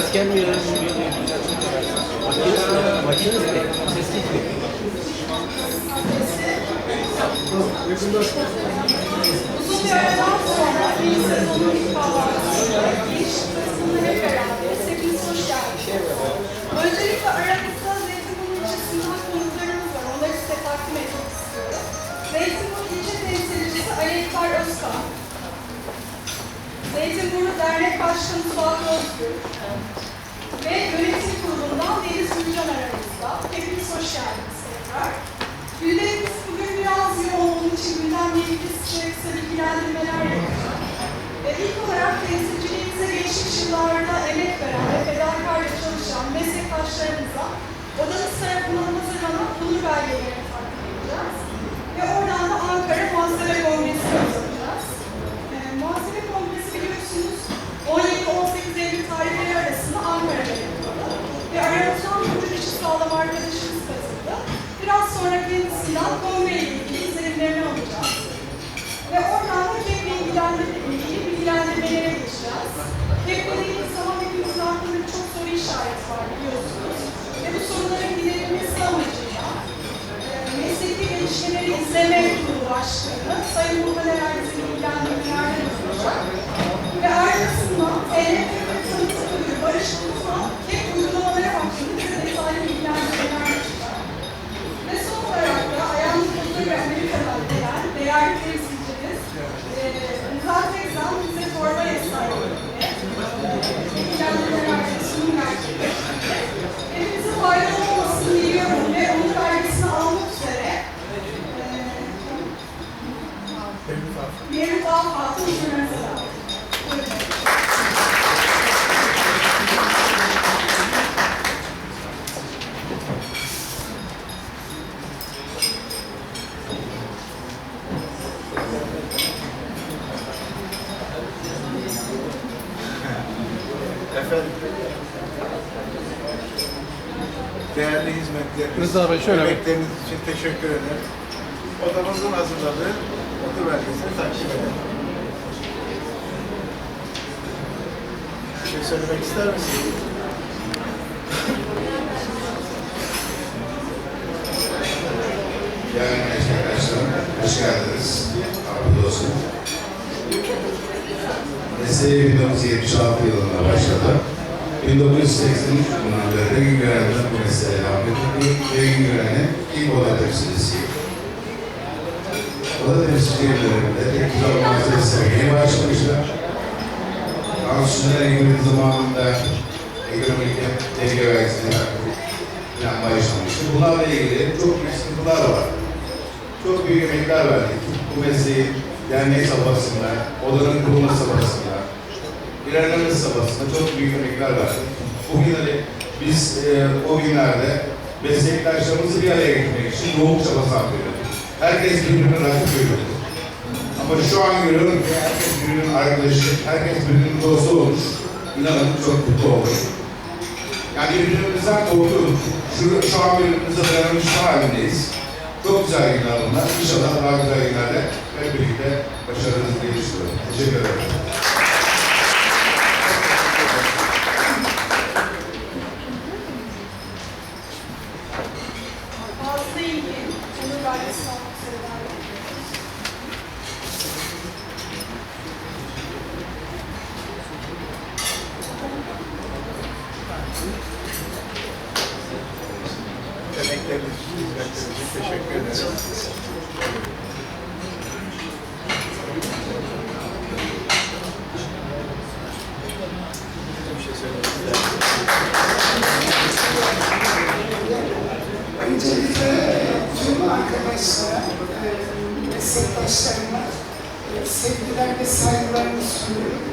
ses gelmiyor. Makinesi, makinesi de ses gitmiyor. Uzun bir aradan sonra yeni sezonun ilk kahvaltısında giriş sırasında hep beraberiz. Hepiniz hoş geldiniz. Öncelikle aramızda Zeytinburnu ilçe sınav konuklarımız var. Onları size takdim etmek istiyorum. Zeytinburnu ilçe temsilcisi Ali Ekber Özkan. Zeytinburnu Dernek Başkanı Suat Özgür. Ve yönetim kurulundan Deniz Gülcan aramızda. Hepiniz hoş geldiniz tekrar. Gündemimiz bugün biraz yoğun olduğu için gündemle ilgili size kısa bilgilendirmeler yapacağım. Ve ilk olarak temsilciliğimize geçmiş yıllarda emek veren ve fedakarca çalışan meslektaşlarımıza odanız tarafından hazırlanan onur belgelerini takdim edeceğiz. Ve oradan da Ankara Muhasebe Kongresi'ne uzanacağız. Ee, Muhasebe Kongresi biliyorsunuz 17-18 Eylül tarihleri arasında Ankara'da yapıldı. Ve aramızdan kurucu işi sağlam arkadaşımız katıldı. Biraz sonra kendisinden kongre ile ilgili izlenimlerini alacağız. Ve oradan da KEP ilgilendirme, ilgili bilgilendirmelere KEP dediğimiz zaman hepimizin aklında çok soru işareti var biliyorsunuz. Ve bu soruların giderilmesi amacıyla e, mesleki gelişmeleri izleme kurulu başkanı Sayın Burhan Erdoğan'ın bilgilendirmelerden olacak. Ve arkasından TRT Tanıtım Müdürü Barış Kutsal KEP uygulamaları hakkında bize detaylı bilgilendirmeler yapacak. Ve son olarak da ayağımız huzur ve Amerika'dan gelen değerli temsilcimiz e, Rıza Tekzan bize torba hesabıyla bilgilendirmeler ve sunum gerçekleştirdi. Hepimizin faydalı olmasını diliyorum ve onun vergisini almak üzere e, Mevlüt Alfat'ın huzurlarınıza davet ediyorum. Buyurun. Efendim. Değerli Bey, şöyle bir- emekleriniz için teşekkür ederim. Odamızın hazırladığı otur belgesini takdim ederim. Bir şey söylemek ister misiniz? Değerli meslektaşlarım, hoş geldiniz. Afiyet olsun. Mesleğe 1976 yılında başladı. 1983 yılından beri de Güngören'de bu mesleğe devam ettim. Ve Güngören'in ilk oda temsilcisiyim. Oda temsilcilerinde teknik malzeme sevmeye başlamışlar. Kansuner Egemen'in zamanında ekonomik denge vergisini falan başlamıştı. Bunlarla ilgili çok büyük sıkıntılar var. Çok büyük emekler verdik. Bu mesleği dernek safhasında, odanın kurulma safhasında, ilerleme safhasında çok büyük emekler verdik. Bugünleri biz e, o günlerde meslektaşlarımızı bir araya getirmek için yoğun çaba sarf ediyorduk. Herkes birbirine rakip görüyordu. Ama şu an görüyorum ki herkes birbirinin arkadaşı, herkes birbirinin dostu olmuş. İnanın çok mutlu oldum. Yani birbirimizden korkuyorduk. Şu, şu an birbirimize dayanmışlar halindeyiz. Çok güzel günler bunlar. İnşallah daha güzel günlerde hep birlikte başarınızı geliştirelim. Teşekkür ederim. Fazla ilgin, onur belgesi almak üzere davet ediyoruz. Emekleriniz için, hizmetleriniz için teşekkür ederim. Bir şey söylemek ister misiniz? Öncelikle tüm arkadaşlara, e, meslektaşlarıma e, sevgiler ve saygılarımı sunuyorum.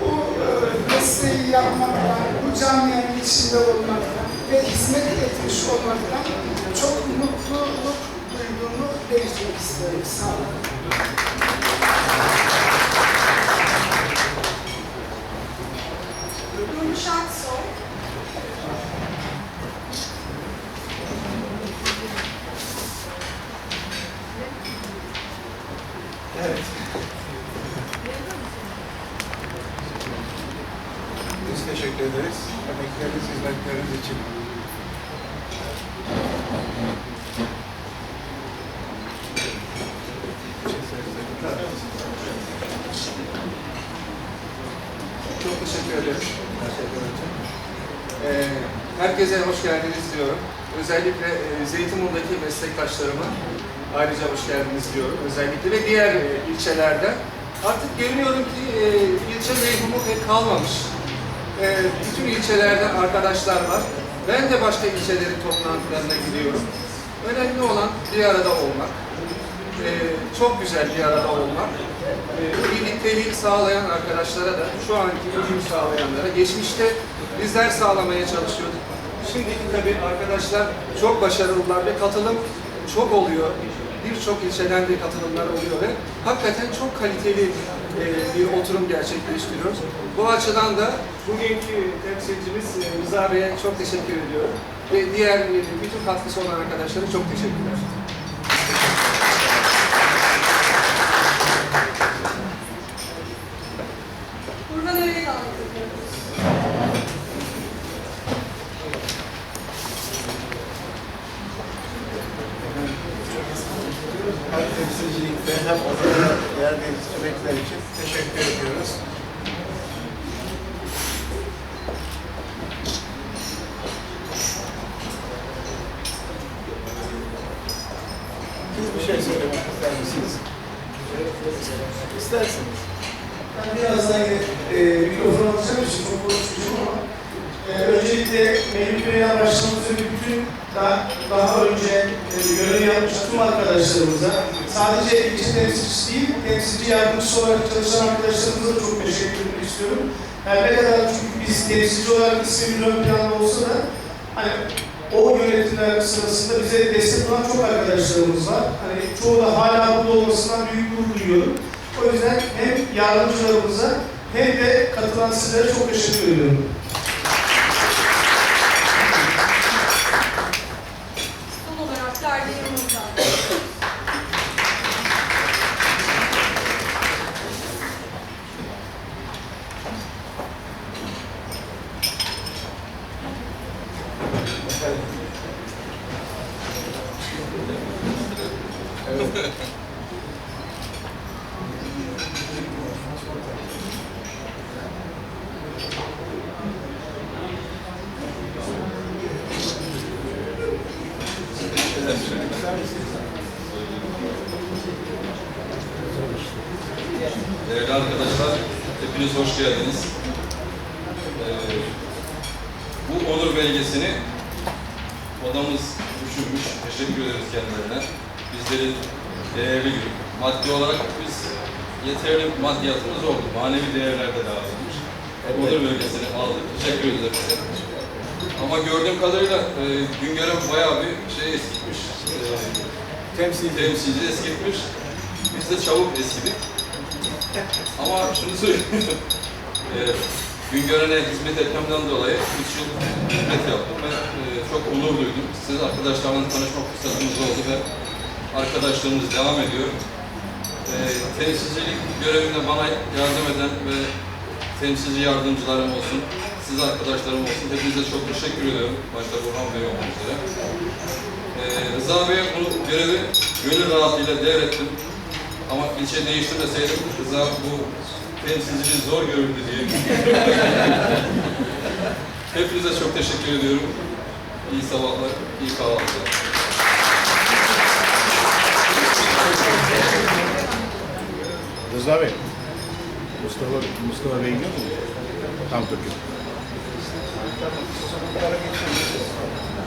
Bu e, mesleği yapmaktan, bu camianın içinde olmaktan ve hizmet etmiş olmaktan çok mutluluk duyduğumu belirtmek istiyorum. Sağ olun. Durmuş Aksoy. Evet. Biz teşekkür ederiz. emekleriniz, hizmetleriniz için. Çok teşekkür ederim. Ee, herkese hoş geldiniz diyorum. Özellikle e, Zeytinburnu'ndaki meslektaşlarıma ayrıca hoş geldiniz diyorum. Özellikle ve diğer e, ilçelerde. Artık görüyorum ki e, ilçe mevhumu pek kalmamış. Bütün ilçelerde arkadaşlar var. Ben de başka ilçelerin toplantılarına gidiyorum. Önemli olan bir arada olmak. Çok güzel bir arada olmak. Birlikteliği sağlayan arkadaşlara da, şu anki uyum sağlayanlara, geçmişte bizler sağlamaya çalışıyorduk. Şimdiki tabii arkadaşlar çok başarılılar ve katılım çok oluyor. Birçok ilçeden de katılımlar oluyor ve hakikaten çok kaliteli e, bir oturum gerçekleştiriyoruz. Bu açıdan da bugünkü temsilcimiz e, Rıza Bey'e çok teşekkür ediyorum. Ve diğer e, bütün katkısı olan arkadaşlara çok teşekkürler. Burhan Öğe'yi davet ediyoruz. Hem temsilcilikte hem odada verdiğiniz emekler için teşekkür ediyoruz. Siz bir şey söylemek ister misiniz? İsterseniz. Ben birazdan e, mikrofon alacağım için çok konuşmayacağım ama e, öncelikle Melih Bey'e başlamak üzere bütün daha, daha önce görev yapmış tüm arkadaşlarımıza sadece ilçe temsilcisi değil, temsilci yardımcısı olarak çalışan arkadaşlarımıza da çok teşekkür etmek istiyorum. Yani ne kadar çünkü biz temsilci olarak ismimiz ön planda olsa da hani o yönetimler sırasında bize destek olan çok arkadaşlarımız var. Hani çoğu da hala burada olmasından büyük gurur duyuyorum. O yüzden hem yardımcılarımıza hem de katılan sizlere çok teşekkür ediyorum. Son olarak derneği yanımızda. Değerli arkadaşlar, hepiniz hoş geldiniz. Ee, bu onur belgesini odamız düşünmüş. Teşekkür ederiz kendilerine. Bizleri değerli görüp, maddi olarak biz yeterli maddiyatımız oldu. Manevi değerler de lazımmış. Onur belgesini aldık. Teşekkür ederiz. Ama gördüğüm kadarıyla e, Güngören bayağı bir şey eskitmiş. E, temsil, temsilci eskitmiş. Biz de çabuk eskidik. Ama şunu söyleyeyim. e, Güngören'e hizmet etmemden dolayı 3 yıl hizmet yaptım ve e, çok onur duydum. Siz arkadaşlarla tanışma fırsatımız oldu ve arkadaşlığımız devam ediyor. E, temsilcilik görevinde bana yardım eden ve temsilci yardımcılarım olsun, siz arkadaşlarım olsun. Hepinize çok teşekkür ediyorum. Başta Burhan Bey olmak üzere. E, Rıza Bey'e bu görevi gönül rahatlığıyla devrettim. Ama ilçe değiştirmeseydim Rıza bu temsilciliği zor görürdü diye. Hepinize çok teşekkür ediyorum. İyi sabahlar, iyi kahvaltılar. Rıza Bey. Mustafa, Mustafa Bey biliyor musun? Tam Türk'ü.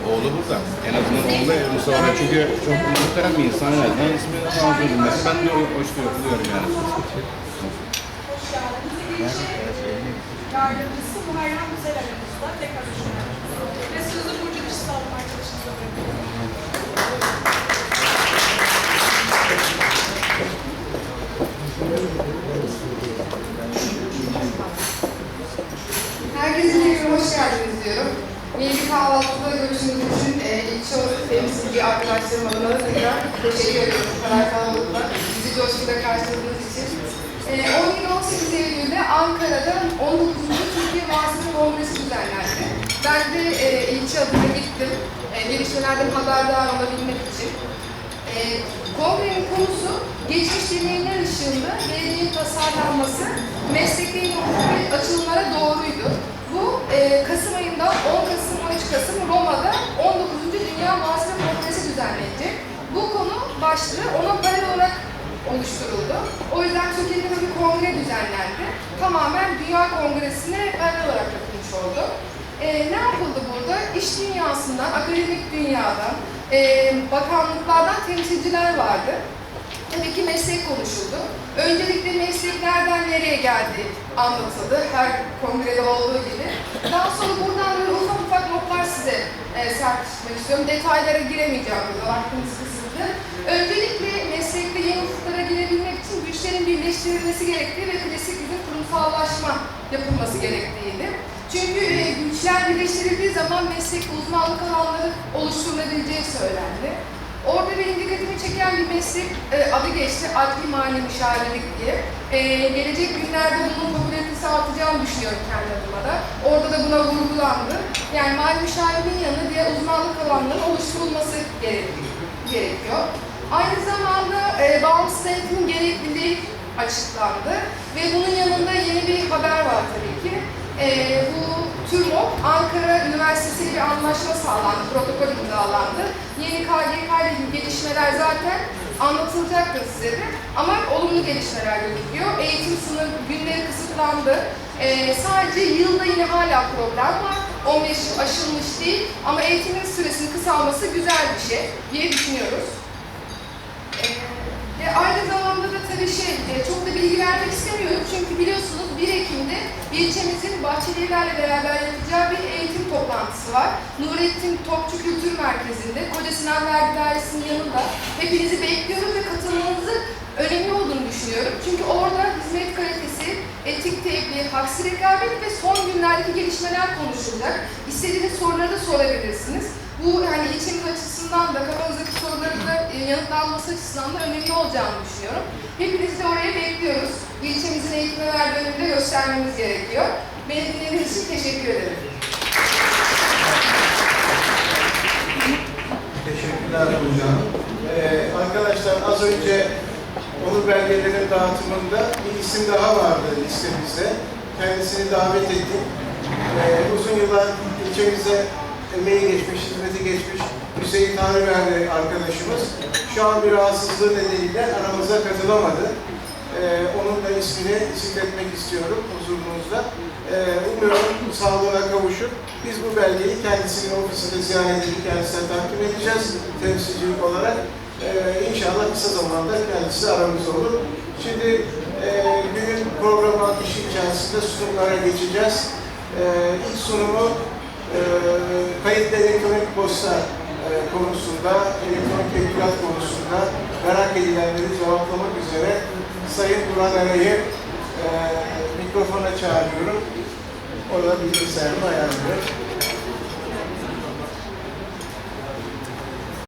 Oğlu burada. En azından oğlu da Mustafa Bey. Çünkü çok muhterem bir insan. En azından ismini falan söylemesi. Ben de hoş duyuyorum yani. Yardımcısı Muharrem Güzel aramızda. Tekrar. Ve sözü Burcu Dışsal'ın arkadaşımıza bırakıyorum. Herkese tekrar hoş geldiniz diyorum. Milli kahvaltıda görüşünüz için e, ilçe temsilci arkadaşlarım adına tekrar teşekkür ediyorum. Bu kadar kalabalıkla bizi coşkuyla karşıladığınız için. E, 17-18 Eylül'de Ankara'da 19. Türkiye Muhasebe Kongresi düzenlendi. Ben de e, ilçe adına gittim. E, gelişmelerden haberdar olabilmek için. E, kongrenin konusu geçmiş deneyimler ışığında belediyenin tasarlanması meslekte inovatif ve açılımlara doğruydu. Bu e, Kasım ayında 10 Kasım 13 Kasım Roma'da 19. Dünya Muhasebe Kongresi düzenlenecek. Bu konu başlığı ona paralel olarak oluşturuldu. O yüzden Türkiye'de bir kongre düzenlendi. Tamamen Dünya Kongresi'ne paralel olarak yapılmış oldu. Ee, ne yapıldı burada? İş dünyasından, akademik dünyadan, e, bakanlıklardan temsilciler vardı. Tabii ki meslek konuşuldu. Öncelikle mesleklerden nereye geldi anlatıldı. Her kongrede olduğu gibi. Daha sonra buradan böyle ufak ufak notlar size e, serpiştirmek istiyorum. Detaylara giremeyeceğim burada. Vaktimiz kısıtlı. Öncelikle meslekte yeni ufuklara girebilmek için güçlerin birleştirilmesi gerektiği ve klasik yüzün kurumsallaşma yapılması gerektiğiydi. Çünkü e, güçler birleştirildiği zaman meslek uzmanlık alanları oluşturulabileceği söylendi. Orada benim dikkatimi çeken bir meslek e, adı geçti, adli mali müşavirlik diye. E, gelecek günlerde bunun popülaritesi artacağını düşünüyorum kendi adıma da. Orada da buna vurgulandı. Yani mali müşavirliğin yanında diğer uzmanlık alanlarının oluşturulması gerekiyor. Aynı zamanda e, bağımsız denetim gerekliliği açıklandı ve bunun yanında yeni bir haber var tabii ki. E, bu TÜRMOP, Ankara Üniversitesi bir anlaşma sağlandı, protokol imzalandı. Yeni KGK ile ilgili gelişmeler zaten anlatılacaktır size de. Ama olumlu gelişmeler gözüküyor. Eğitim sınır günleri kısıtlandı. Ee, sadece yılda yine hala problem var. 15 yıl aşılmış değil ama eğitimin süresinin kısalması güzel bir şey diye düşünüyoruz. Ee, ve aynı zamanda da tabii şey, e, çok bilgi vermek istemiyorum çünkü biliyorsunuz 1 Ekim'de ilçemizin Bahçelievler'le beraber yapacağı bir eğitim toplantısı var. Nurettin Topçu Kültür Merkezi'nde, Koca Sinan Vergi Dairesi'nin yanında. Hepinizi bekliyorum ve katılmanızı önemli olduğunu düşünüyorum. Çünkü orada hizmet kalitesi, etik tebliğ, haksız rekabet ve son günlerdeki gelişmeler konuşulacak. İstediğiniz soruları da sorabilirsiniz. Bu hani ilçemiz açısından da kafanızdaki soruların da e, yanıtlanması açısından da önemli olacağını düşünüyorum. Hepinizi de oraya bekliyoruz. İlçemizin eğitime verdiği önemi de göstermemiz gerekiyor. Beni dinlediğiniz için teşekkür ederim. Teşekkürler hocam. Ee, arkadaşlar az önce onur belgelerinin dağıtımında bir isim daha vardı listemizde. Kendisini davet ettik. Ee, uzun yıllar ilçemize emeği geçmiş, hizmeti geçmiş Hüseyin Tanrıverdi arkadaşımız. Şu an bir rahatsızlığı nedeniyle aramıza katılamadı. Ee, onun da ismini zikretmek istiyorum huzurunuzda. Ee, umuyorum sağlığına kavuşup biz bu belgeyi kendisinin ofisinde ziyaret edip kendisine takdim edeceğiz temsilcilik olarak. Ee, inşallah kısa zamanda kendisi aramızda olur. Şimdi e, günün programı akışı içerisinde sunumlara geçeceğiz. Ee, ilk sunumu e, kayıtlı elektronik posta e, konusunda, elektronik tebligat konusunda merak edilenleri cevaplamak üzere Sayın Duran Eray'ı e, mikrofona çağırıyorum. Orada bilgisayarını ayarlıyor.